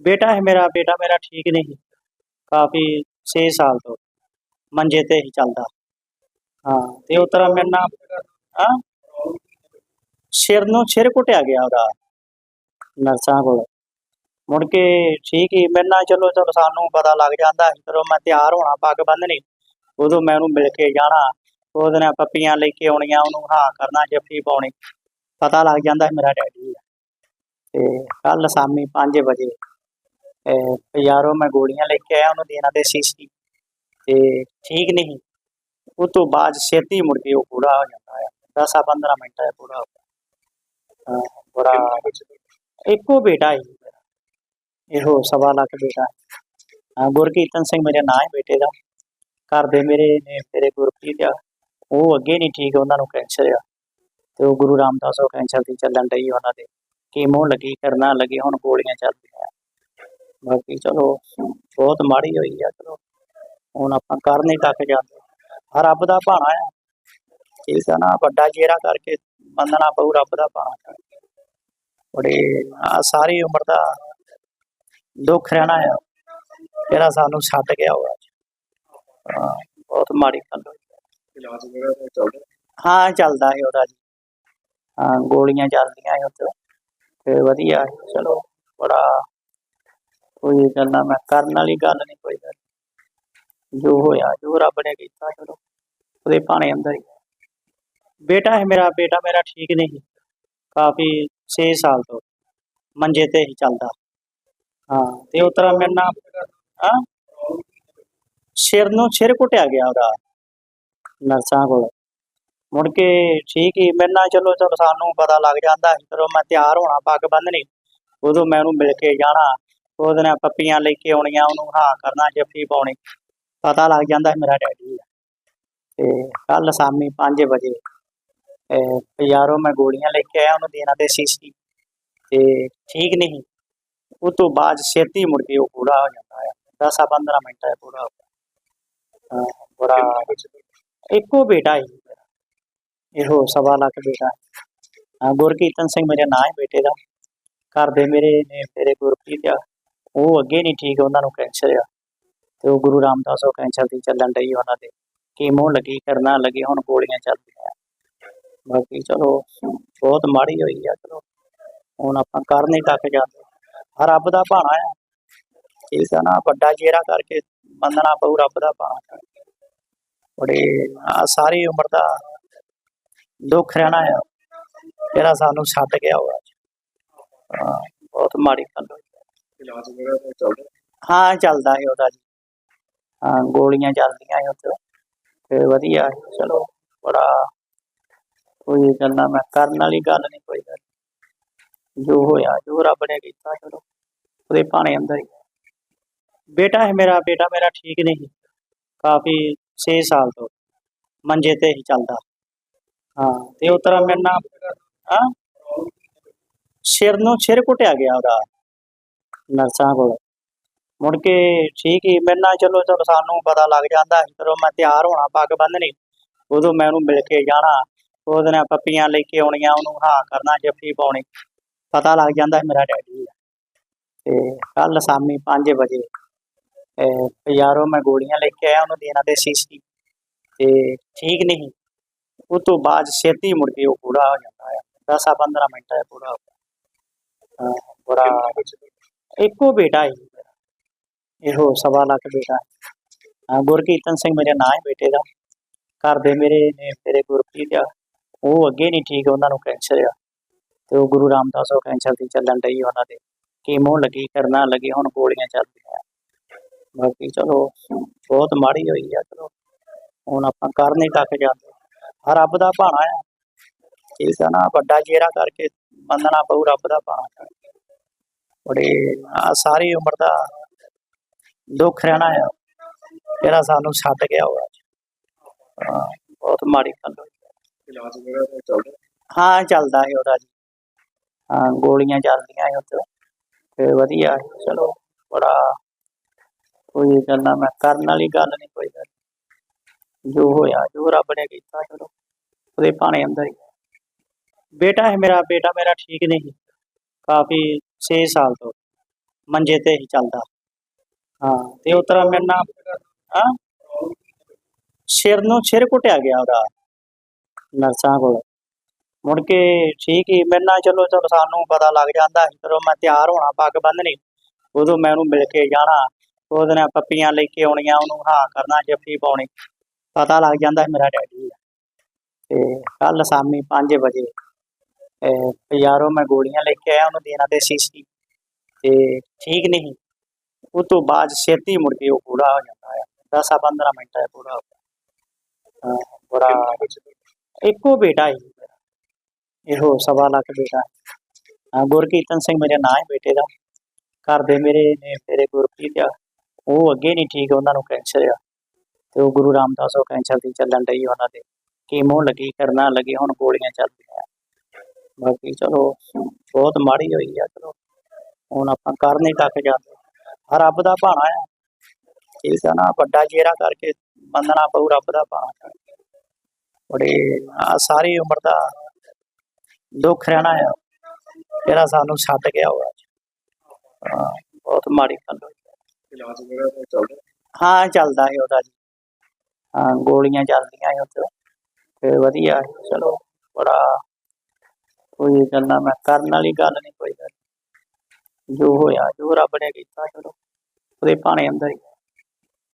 ਬੇਟਾ ਹੈ ਮੇਰਾ, ਬੇਟਾ ਮੇਰਾ ਠੀਕ ਨਹੀਂ ਕਾਫੀ 6 ਸਾਲ ਤੋਂ ਮੰਜੇ ਤੇ ਹੀ ਚੱਲਦਾ। ਹਾਂ, ਤੇ ਉਹ ਤਰ੍ਹਾਂ ਮੇਰੇ ਨਾਲ, ਹਾਂ? ਸਿਰ ਨੂੰ ਸਿਰ ਘੁੱਟਿਆ ਗਿਆ ਉਹਦਾ, ਨਰਸਾਂ ਕੋਲ। ਮੁੜ ਕੇ ਠੀਕ ਹੀ, ਮੇਰੇ ਨਾਲ ਚਲੋ ਚਲੋ ਸਾਨੂੰ ਪਤਾ ਲੱਗ ਜਾਂਦਾ ਚਲੋ ਮੈਂ ਤਿਆਰ ਹੋਣਾ, ਪੱਗ ਬੰਨ੍ਹਣੀ। ਉਦੋਂ ਮੈਂ ਉਹਨੂੰ ਮਿਲ ਕੇ ਜਾਣਾ, ਉਹਦੇ ਨਾਲ ਪੱਪੀਆਂ ਲੈ ਕੇ ਆਉਣੀਆਂ, ਉਹਨੂੰ ਹਾਂ ਕਰਨਾ, ਜੱਫੀ ਪਾਉਣੀ। ਪਤਾ ਲੱਗ ਜਾਂਦਾ ਮੇਰਾ ਡੈਡੀ ਤੇ ਕੱਲ ਸ਼ਾਮੀ 5 ਵਜੇ ਬਾਜ਼ਾਰੋਂ ਮੈਂ ਗੋਲੀਆਂ ਲੈ ਕੇ ਆਇਆ ਉਹਨੂੰ ਦੇਣਾ ਤੇ ਸੀਸੀ ਤੇ ਠੀਕ ਨਹੀਂ ਉਹ ਤੋਂ ਬਾਅਦ ਛੇਤੀ ਮੁੜ ਕੇ ਉਹ ਪੂਰਾ ਹੋ ਜਾਂਦਾ ਹੈ 10 15 ਮਿੰਟ ਹੈ ਪੂਰਾ ਹੋ ਗਿਆ ਬੜਾ ਇੱਕੋ ਬੇਟਾ ਹੀ। ਇਹੋ ਸਵਾ ਲੱਖ ਬੇਟਾ। ਹਾਂ ਗੁਰਕੀਰਤਨ ਸਿੰਘ ਮੇਰੇ ਨਾਂ ਹੈ ਬੇਟੇ ਦਾ। ਘਰ ਦੇ ਮੇਰੇ ਨੇ ਮੇਰੇ ਗੁਰਪ੍ਰੀਤ ਆ। ਉਹ ਅੱਗੇ ਨਹੀਂ ਠੀਕ ਉਹਨਾਂ ਨੂੰ ਕੈਂਸਰ ਆ। ਤੇ ਉਹ ਗੁਰੂ ਰਾਮਦਾਸ ਉਹ ਕੈਂਸਰ ਦੀ ਚੱਲਣ ਡਈ ਉਹਨਾਂ ਦੇ। ਕੀਮੋ ਲੱਗੀ ਕਰਨਾ ਲੱਗੀ ਹੁਣ ਗੋਲੀਆਂ ਚੱਲਦੀਆਂ। ਬਾਕੀ ਚਲੋ ਬਹੁਤ ਮਾੜੀ ਹੋਈ ਆ ਚਲੋ। ਹੁਣ ਆਪਾਂ ਕਰ ਨਹੀਂ ਤੱਕ ਜਾਂਦੇ। ਆ ਰੱਬ ਦਾ ਭਾਣਾ ਆ। ਠੀਕ ਆ ਨਾ ਵੱਡਾ ਜੇਰਾ ਕਰਕੇ ਮੰਨਣਾ ਪਊ ਰੱਬ ਦਾ ਭਾਣਾ। ਬੜੇ ਆ ਸਾਰੀ ਉਮਰ ਦਾ ਦੁੱਖ ਰਹਿਣਾ ਆ। ਜਿਹੜਾ ਸਾਨੂੰ ਛੱਡ ਗਿਆ ਹੋਇਆ ਬਹੁਤ ਮਾੜੀ ਗੱਲ ਹੋਈ। ਹਾਂ ਚੱਲਦਾ ਹੈ ਉਹਦਾ ਜੀ। ਹਾਂ ਗੋਲੀਆਂ ਚੱਲਦੀਆਂ ਹੈ ਉੱਥੇ। ਤੇ ਵਧੀਆ ਚਲੋ ਬੜਾ ਕੋਈ ਗੱਲ ਨਾ ਮੈਂ ਕਰਨ ਵਾਲੀ ਗੱਲ ਨਹੀਂ ਕੋਈ ਗੱਲ ਜੋ ਹੋਇਆ, ਜੋ ਰੱਬ ਨੇ ਕੀਤਾ, ਚਲੋ, ਉਹਦੇ ਭਾਣੇ ਅੰਦਰ ਹੀ ਬੇਟਾ ਹੈ ਮੇਰਾ, ਬੇਟਾ ਮੇਰਾ ਠੀਕ ਨਹੀਂ ਕਾਫੀ 6 ਸਾਲ ਤੋਂ ਮੰਜੇ ਤੇ ਹੀ ਚੱਲਦਾ। ਹਾਂ, ਤੇ ਉਹ ਤਰ੍ਹਾਂ ਮੇਰੇ ਨਾਲ, ਹਾਂ? ਸਿਰ ਨੂੰ ਸਿਰ ਘੁੱਟਿਆ ਗਿਆ ਉਹਦਾ, ਨਰਸਾਂ ਕੋਲ। ਮੁੜ ਕੇ ਠੀਕ ਹੀ, ਮੇਰੇ ਨਾਲ ਚਲੋ ਚਲੋ, ਸਾਨੂੰ ਪਤਾ ਲੱਗ ਜਾਂਦਾ ਸੀ, ਚਲੋ, ਮੈਂ ਤਿਆਰ ਹੋਣਾ, ਪੱਗ ਬੰਨ੍ਹਣੀ। ਉਦੋਂ ਮੈਂ ਉਹਨੂੰ ਮਿਲ ਕੇ ਜਾਣਾ। ਉਹਦੇ ਨਾਲ ਪੱਪੀਆਂ ਲੈ ਕੇ ਆਉਣੀਆਂ, ਉਹਨੂੰ ਹਾਂ ਕਰਨਾ, ਜੱਫੀ ਪਾਉਣੀ। ਪਤਾ ਲੱਗ ਜਾਂਦਾ ਸੀ ਮੇਰਾ ਡੈਡੀ ਆ। ਤੇ ਕੱਲ ਸ਼ਾਮੀ 5 ਵਜੇ ਅਹ ਮੈਂ ਗੋਲੀਆਂ ਲੈ ਕੇ ਆਇਆ, ਉਹਨੂੰ ਦੇਣਾ ਤੇ ਸੀਸੀ। ਤੇ ਠੀਕ ਨਹੀਂ। ਉਹ ਤੋਂ ਬਾਅਦ ਛੇਤੀ ਮੁੜ ਕੇ ਉਹ ਪੂਰਾ ਹੋ ਜਾਂਦਾ ਹੈ 10 15 ਮਿੰਟ ਹੈ ਪੂਰਾ ਹੋ ਗਿਆ ਇੱਕੋ ਬੇਟਾ ਹੀ ਇਹੋ ਸਵਾ ਲੱਖ ਬੇਟਾ। ਹਾਂ, ਗੁਰਕੀਰਤਨ ਸਿੰਘ ਮੇਰੇ ਨਾਂ ਹੈ ਬੇਟੇ ਦਾ। ਘਰ ਦੇ ਮੇਰੇ ਨੇ ਮੇਰੇ ਗੁਰਪ੍ਰੀਤ ਆ। ਉਹ ਅੱਗੇ ਨਹੀਂ ਠੀਕ ਉਹਨਾਂ ਨੂੰ ਕੈਂਸਰ ਆ ਤੇ ਉਹ ਗੁਰੂ ਰਾਮਦਾਸ ਉਹ ਕੈਂਸਰ ਦੀ ਚੱਲਣ ਡਈ ਉਹਨਾਂ ਦੇ। ਕੀਮੋ ਲੱਗੀ ਕਰਨਾ ਲੱਗੀ ਹੁਣ ਗੋਲੀਆਂ ਚੱਲਦੀਆਂ। ਬਾਕੀ ਚਲੋ ਬਹੁਤ ਮਾੜੀ ਹੋਈ ਆ ਚਲੋ। ਹੁਣ ਆਪਾਂ ਕਰ ਨਹੀਂ ਤੱਕ ਜਾਂਦੇ। ਰੱਬ ਦਾ ਭਾਣਾ ਆ। ਠੀਕ ਆ ਨਾ ਵੱਡਾ ਜੇਰਾ ਕਰਕੇ ਮੰਨਣਾ ਪਊ ਰੱਬ ਦਾ ਭਾਣਾ। ਬੜੇ ਆ ਸਾਰੀ ਉਮਰ ਦਾ ਦੁੱਖ ਰਹਿਣਾ ਆ। ਜਿਹੜਾ ਸਾਨੂੰ ਛੱਡ ਗਿਆ ਹੋਇਆ ਹਾਂ, ਬਹੁਤ ਮਾੜੀ ਗੱਲ ਹੋਈ। ਇਲਾਜ ਵਗੈਰਾ ਤਾਂ ਚੱਲਦਾ ਹਾਂ ਚੱਲਦਾ ਹੈ ਉਹਦਾ ਜੀ। ਹਾਂ ਗੋਲੀਆਂ ਚੱਲਦੀਆਂ ਹੈ ਉੱਥੇ। ਤੇ ਵਧੀਆ ਹੈ, ਚਲੋ ਬੜਾ ਕੋਈ ਗੱਲ ਮੈਂ ਕਰਨ ਵਾਲੀ ਗੱਲ ਨਹੀਂ ਕੋਈ ਗੱਲ ਜੋ ਹੋਇਆ ਜੋ ਰੱਬ ਨੇ ਕੀਤਾ ਚਲੋ ਉਹਦੇ ਭਾਣੇ ਅੰਦਰ ਹੀ। ਹੈ। ਬੇਟਾ ਹੈ ਮੇਰਾ ਬੇਟਾ ਮੇਰਾ ਠੀਕ ਨਹੀਂ ਕਾਫੀ 6 ਸਾਲ ਤੋਂ ਮੰਜੇ ਤੇ ਹੀ ਚੱਲਦਾ। ਹਾਂ ਤੇ ਉਹ ਤਰ੍ਹਾਂ ਮੇਰੇ ਨਾਲ ਹਾਂ? ਸਿਰ ਨੂੰ ਸਿਰ ਘੁੱਟਿਆ ਗਿਆ ਉਹਦਾ। ਨਰਸਾਂ ਕੋਲ। ਮੁੜ ਕੇ ਠੀਕ ਹੀ ਮੇਰੇ ਨਾਲ ਚਲੋ ਚਲੋ ਸਾਨੂੰ ਪਤਾ ਲੱਗ ਜਾਂਦਾ ਸੀ ਮੈਂ ਤਿਆਰ ਹੋਣਾ, ਪੱਗ ਬੰਨ੍ਹਣੀ। ਉਦੋਂ ਮੈਂ ਉਹਨੂੰ ਮਿਲ ਕੇ ਜਾਣਾ। ਉਹਦੇ ਨਾਲ ਪੱਪੀਆਂ ਲੈ ਕੇ ਆਉਣੀਆਂ, ਉਹਨੂੰ ਹਾਂ ਕਰਨਾ, ਜੱਫੀ ਪਾਉਣੀ। ਪਤਾ ਲੱਗ ਜਾਂਦਾ ਮੇਰਾ ਡੈਡੀ ਹੈ ਤੇ ਕੱਲ ਸ਼ਾਮੀ 5 ਵਜੇ ਅਹ ਬਾਜ਼ਾਰੋਂ ਮੈਂ ਗੋਲੀਆਂ ਲੈ ਕੇ ਆਇਆ, ਉਹਨੂੰ ਦੇਣਾ ਤੇ ਸੀਸੀ। ਤੇ ਠੀਕ ਨਹੀਂ। ਉਹ ਤੋਂ ਬਾਅਦ ਛੇਤੀ ਮੁੜ ਕੇ ਉਹ ਪੂਰਾ ਹੋ ਜਾਂਦਾ ਹੈ 10 15 ਮਿੰਟ ਹੈ ਪੂਰਾ ਹੋ ਗਿਆ। ਬੜਾ ਇੱਕੋ ਬੇਟਾ ਹੈ ਇਹੋ ਸਵਾ ਲੱਖ ਬੇਟਾ ਹਾਂ। ਗੁਰਕੀਰਤਨ ਸਿੰਘ ਮੇਰਾ ਨਾਂ ਹੈ ਬੇਟੇ ਦਾ। ਘਰ ਦੇ ਮੇਰੇ ਨੇ ਮੇਰੇ ਗੁਰਪ੍ਰੀਤ ਆ। ਉਹ ਅੱਗੇ ਨਹੀਂ ਠੀਕ, ਉਹਨਾਂ ਨੂੰ ਕੈਂਸਰ ਆ। ਤੇ ਉਹ ਗੁਰੂ ਰਾਮਦਾਸ ਉਹ ਕੈਂਸਰ ਦੀ ਚੱਲਣ ਲਈ ਉਹਨਾਂ ਦੇ। ਕੀਮੋ ਲੱਗੀ, ਕਰਨਾ ਲੱਗੀ, ਹੁਣ ਗੋਲੀਆਂ ਚੱਲਦੀਆਂ ਬਾਕੀ ਚਲੋ, ਬਹੁਤ ਮਾੜੀ ਹੋਈ ਆ, ਚਲੋ। ਹੁਣ ਆਪਾਂ ਕਰ ਨਹੀਂ ਤੱਕ ਜਾਂਦੇ। ਆ ਰੱਬ ਦਾ ਭਾਣਾ ਆ। ਠੀਕ ਆ ਨਾ, ਵੱਡਾ ਜੇਰਾ ਕਰਕੇ ਮੰਨਣਾ ਪਊ, ਰੱਬ ਦਾ ਭਾਣਾ। ਬੜੇ ਆ ਸਾਰੀ ਉਮਰ ਦਾ ਦੁੱਖ ਰਹਿਣਾ ਆ। ਜਿਹੜਾ ਸਾਨੂੰ ਛੱਡ ਗਿਆ ਹੋਇਆ ਹਾਂ, ਬਹੁਤ ਮਾੜੀ ਗੱਲ ਹਾਂ ਚੱਲਦਾ ਹੈ ਉਹਦਾ ਜੀ। ਹਾਂ ਗੋਲੀਆਂ ਚੱਲਦੀਆਂ ਹੈ ਉੱਥੇ। ਤੇ ਵਧੀਆ ਚਲੋ ਬੜਾ ਕੋਈ ਗੱਲ ਮੈਂ ਕਰਨ ਵਾਲੀ ਗੱਲ ਨਹੀਂ ਕੋਈ ਗੱਲ ਜੋ ਹੋਇਆ ਜੋ ਰੱਬ ਨੇ ਕੀਤਾ ਚਲੋ ਉਹਦੇ ਭਾਣੇ ਅੰਦਰ ਹੈ। ਬੇਟਾ ਹੈ ਮੇਰਾ ਬੇਟਾ ਮੇਰਾ ਠੀਕ ਨਹੀਂ ਕਾਫੀ 6 ਸਾਲ ਤੋਂ ਮੰਜੇ ਤੇ ਹੀ ਚੱਲਦਾ। ਹਾਂ, ਤੇ ਉਸ ਤਰ੍ਹਾਂ ਮੇਰੇ ਨਾਲ ਹਾਂ? ਸਿਰ ਨੂੰ ਸਿਰ ਘੁੱਟਿਆ ਗਿਆ ਉਹਦਾ ਨਰਸਾਂ ਕੋਲ। ਮੁੜ ਕੇ ਠੀਕ ਹੀ ਮੇਰੇ ਨਾਲ ਚਲੋ ਚਲੋ ਸਾਨੂੰ ਪਤਾ ਲੱਗ ਜਾਂਦਾ ਸੀ ਜਦੋਂ ਮੈਂ ਤਿਆਰ ਹੋਣਾ, ਪੱਗ ਬੰਨ੍ਹਣੀ। ਉਦੋਂ ਮੈਂ ਉਹਨੂੰ ਮਿਲ ਕੇ ਜਾਣਾ, ਉਹਦੇ ਨਾਲ ਪੱਪੀਆਂ ਲੈ ਕੇ ਆਉਣੀਆਂ, ਉਹਨੂੰ ਹਾਂ ਕਰਨਾ, ਜੱਫੀ ਪਾਉਣੀ। ਪਤਾ ਲੱਗ ਜਾਂਦਾ ਮੇਰਾ ਡੈਡੀ। ਤੇ ਕੱਲ ਸ਼ਾਮੀ 5 ਵਜੇ ਅਹ ਬਾਜ਼ਾਰੋਂ ਮੈਂ ਗੋਲੀਆਂ ਲੈ ਕੇ ਆਇਆ, ਉਹਨੂੰ ਦੇਣਾ ਤੇ ਸੀ ਸੀ। ਤੇ ਠੀਕ ਨਹੀਂ। ਉਹ ਤੋਂ ਬਾਅਦ ਛੇਤੀ ਮੁੜ ਕੇ ਉਹ ਪੂਰਾ ਹੋ ਜਾਂਦਾ ਹੈ 10 15 ਮਿੰਟਾਂ 'ਚ ਪੂਰਾ ਹੋ ਗਿਆ ਬੜਾ ਇੱਕੋ ਬੇਟਾ ਹੀ। ਇਹੋ ਸਵਾ ਲੱਖ ਬੇਟਾ। ਹੈ। ਹਾਂ ਗੁਰਕੀਰਤਨ ਸਿੰਘ ਮੇਰੇ ਨਾਂ ਹੈ ਬੇਟੇ ਦਾ। ਘਰ ਦੇ ਮੇਰੇ ਨੇ, ਮੇਰੇ ਗੁਰਪ੍ਰੀਤ ਆ। ਉਹ ਅੱਗੇ ਨਹੀਂ ਠੀਕ, ਉਹਨਾਂ ਨੂੰ ਕੈਂਸਰ ਆ। ਤੇ ਉਹ ਗੁਰੂ ਰਾਮਦਾਸ ਉਹ ਕੈਂਸਰ ਦੀ ਚੱਲਣ ਡਈ ਉਹਨਾਂ ਦੇ। ਕੀਮੋ ਲੱਗੀ, ਕਰਨਾ ਲੱਗੀ, ਹੁਣ ਗੋਲੀਆਂ ਚੱਲਦੀਆਂ ਬਾਕੀ ਚਲੋ ਬਹੁਤ ਮਾੜੀ ਹੋਈ ਆ ਚਲੋ। ਹੁਣ ਆਪਾਂ ਕਰ ਨਹੀਂ ਤੱਕ ਜਾਂਦੇ। ਰੱਬ ਦਾ ਭਾਣਾ ਆ। ਠੀਕ ਆ ਨਾ ਵੱਡਾ ਜੇਰਾ ਕਰਕੇ ਮੰਨਣਾ ਪਊ ਰੱਬ ਦਾ ਭਾਣਾ। ਬੜੇ ਆ ਸਾਰੀ ਉਮਰ ਦਾ ਦੁੱਖ ਰਹਿਣਾ ਆ। ਜਿਹੜਾ ਸਾਨੂੰ ਛੱਡ ਗਿਆ ਹੋਇਆ ਬਹੁਤ ਮਾੜੀ ਗੱਲ ਹੋਈ। ਹਾਂ ਚੱਲਦਾ ਹੈ ਉਹਦਾ ਜੀ। ਹਾਂ ਗੋਲੀਆਂ ਚੱਲਦੀਆਂ ਹੈ ਉੱਥੇ। ਤੇ ਵਧੀਆ ਚਲੋ ਬੜਾ ਕੋਈ ਗੱਲਾਂ ਮੈਂ, ਕਰਨ ਵਾਲੀ ਗੱਲ ਨਹੀਂ ਕੋਈ ਗੱਲ ਜੋ ਹੋਇਆ, ਜੋ ਰੱਬ ਨੇ ਕੀਤਾ, ਚਲੋ ਉਹਦੇ ਭਾਣੇ ਅੰਦਰ ਹੀ ਹੈ।